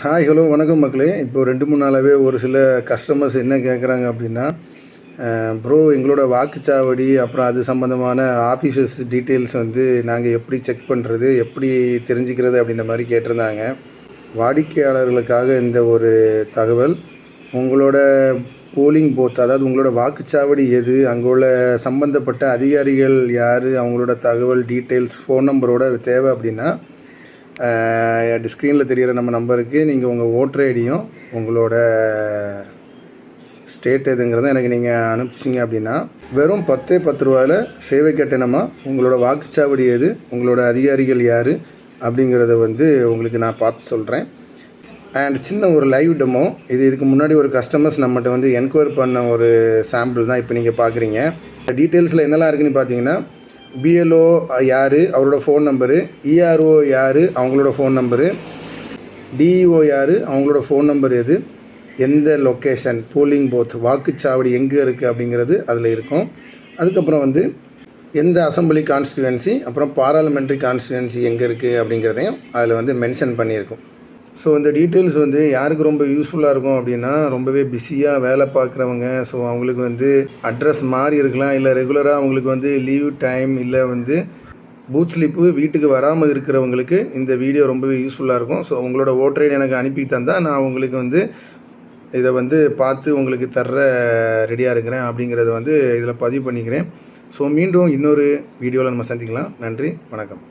Hi hello வணக்கம் மக்களே. இப்போ ரெண்டு மூணு நாளாகவே ஒரு சில கஸ்டமர்ஸ் என்ன கேட்குறாங்க அப்படின்னா ப்ரோ எங்களோட வாக்குச்சாவடி அப்புறம் அது சம்மந்தமான ஆஃபீஸஸ் டீட்டெயில்ஸ் வந்து நாங்கள் எப்படி செக் பண்ணுறது எப்படி தெரிஞ்சுக்கிறது அப்படின்ற மாதிரி கேட்டிருந்தாங்க. வாடிக்கையாளர்களுக்காக இந்த ஒரு தகவல் உங்களோட போலிங் போத் அதாவது உங்களோட வாக்குச்சாவடி எது அங்கே உள்ள சம்மந்தப்பட்ட அதிகாரிகள் யார் அவங்களோட தகவல் டீட்டெயில்ஸ் ஃபோன் நம்பரோட தேவை அப்படின்னா ஸ்க்ரீனில் தெரிகிற நம்ம நம்பருக்கு நீங்கள் உங்கள் ஓட்டர் ஐடியும் உங்களோட ஸ்டேட் எதுங்கிறத எனக்கு நீங்கள் அனுப்பிச்சிங்க அப்படின்னா வெறும் பத்தே பத்து ரூபாயில் சேவை கட்டணமாக உங்களோட வாக்குச்சாவடி எது உங்களோட அதிகாரிகள் யார் அப்படிங்கிறத வந்து உங்களுக்கு நான் பார்த்து சொல்கிறேன் அண்ட் சின்ன ஒரு லைவ் டெமோ இது இதுக்கு முன்னாடி ஒரு கஸ்டமர்ஸ் நம்மகிட்ட வந்து என்கொயர் பண்ண ஒரு சாம்பிள் தான் இப்போ நீங்கள் பார்க்குறீங்க. டீட்டெயில்ஸில் என்னெல்லாம் இருக்குதுன்னு பார்த்தீங்கன்னா பிஎல்ஓ யார்? அவரோட ஃபோன் நம்பரு இஆர்ஓ யார்? அவங்களோட ஃபோன் நம்பரு டிஇஓ யார்? அவங்களோட ஃபோன் நம்பர் எது? எந்த லொக்கேஷன் போலிங் போத் வாக்குச்சாவடி எங்கே இருக்குது அப்படிங்கிறது அதில் இருக்கும். அதுக்கப்புறம் வந்து எந்த அசம்பிளி கான்ஸ்டிடுவன்சி அப்புறம் பாராளுமெண்ட்ரி கான்ஸ்டிடுவன்சி எங்கே இருக்குது அப்படிங்கிறதையும் அதில் வந்து மென்ஷன் பண்ணியிருக்கும். ஸோ இந்த டீட்டெயில்ஸ் வந்து யாருக்கு ரொம்ப யூஸ்ஃபுல்லாக இருக்கும் அப்படின்னா ரொம்பவே பிஸியாக வேலை பார்க்குறவங்க. ஸோ அவங்களுக்கு வந்து அட்ரஸ் மாறி இருக்கலாம். இல்லை ரெகுலராக அவங்களுக்கு வந்து லீவ் டைம் இல்லை வந்து பூத் ஸ்லிப்பு வீட்டுக்கு வராமல் இருக்கிறவங்களுக்கு இந்த வீடியோ ரொம்பவே யூஸ்ஃபுல்லாக இருக்கும். ஸோ உங்களோட ஓட்டர் ஐடி எனக்கு அனுப்பி தந்தால் நான் உங்களுக்கு வந்து இதை வந்து பார்த்து உங்களுக்கு தர்ற ரெடியாக இருக்கிறேன் அப்படிங்கிறத வந்து இதில் பதிவு பண்ணிக்கிறேன். ஸோ மீண்டும் இன்னொரு வீடியோவில் நம்ம சந்திக்கலாம். நன்றி வணக்கம்.